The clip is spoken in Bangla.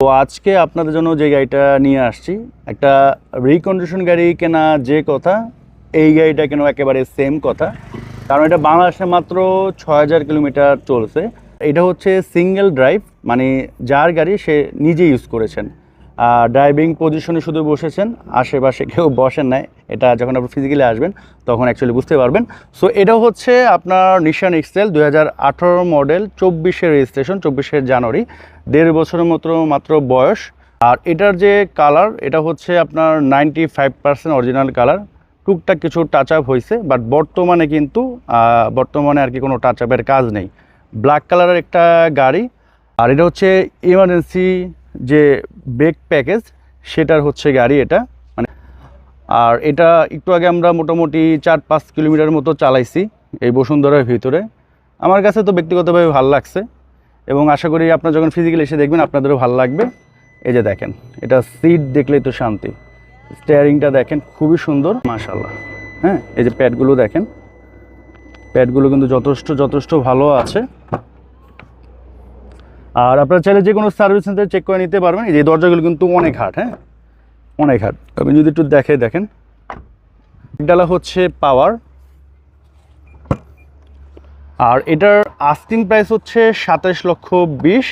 তো আজকে আপনাদের জন্য যে গাড়িটা নিয়ে আসছি, একটা রিকন্ডিশন গাড়ি কেনা যে কথা, এই গাড়িটা কেন একেবারে সেম কথা। কারণ এটা বাংলাদেশে মাত্র ছয় হাজার কিলোমিটার চলছে। এটা হচ্ছে সিঙ্গেল ড্রাইভ মানে যার গাড়ি সে নিজে ইউজ করেছেন। ড্রাইভিং পজিশনে শুধু বসেছেন, আশেপাশে কেউ বসেন নাই, এটা যখন আপনি ফিজিক্যালি আসবেন, তখন অ্যাকচুয়ালি বুঝতে পারবেন। সো এটা হচ্ছে আপনার নিশান এক্সেল আঠারো মডেল চব্বিশের রেজিস্ট্রেশন চব্বিশের জানুয়ারি, দেড় বছরের মতো মাত্র বয়স। আর এটার যে কালার এটা হচ্ছে আপনার ninety five percent original colour টুকটাক কিছু টাচ আপ হয়েছে বাট বর্তমানে কিন্তু বর্তমানে আর কি কোনো টাচ আপের কাজ নেই। ব্ল্যাক কালারের একটা গাড়ি, আর এটা হচ্ছে ইমার্জেন্সি যে ব্রেক প্যাকেজ সেটার হচ্ছে গাড়ি এটা। মানে আর এটা একটু আগে আমরা মোটামুটি চার পাঁচ কিলোমিটার মতো চালাইছি এই বসুন্ধরার ভিতরে। আমার কাছে তো ব্যক্তিগতভাবে ভালো লাগছে এবং আশা করি আপনারা যখন ফিজিক্যালি এসে দেখবেন, আপনাদেরও ভালো লাগবে। এই যে দেখেন, এটা সিট দেখলেই তো শান্তি। স্টিয়ারিংটা দেখেন, খুবই সুন্দর মাশাল্লাহ হ্যাঁ এই যে প্যাডগুলো দেখেন প্যাডগুলো কিন্তু যথেষ্ট যথেষ্ট ভালো আছে। আর আপনারা চাইলে যে কোনো সার্ভিস সেন্টার চেক করে নিতে পারবেন। এই দরজাগুলো কিন্তু অনেক হাট হ্যাঁ? অনেক হাট। আপনি যদি একটু দেখে দেখেন। ডালা হচ্ছে পাওয়ার আর এটার আস্কিং প্রাইস হচ্ছে সাতাশ লক্ষ বিশ।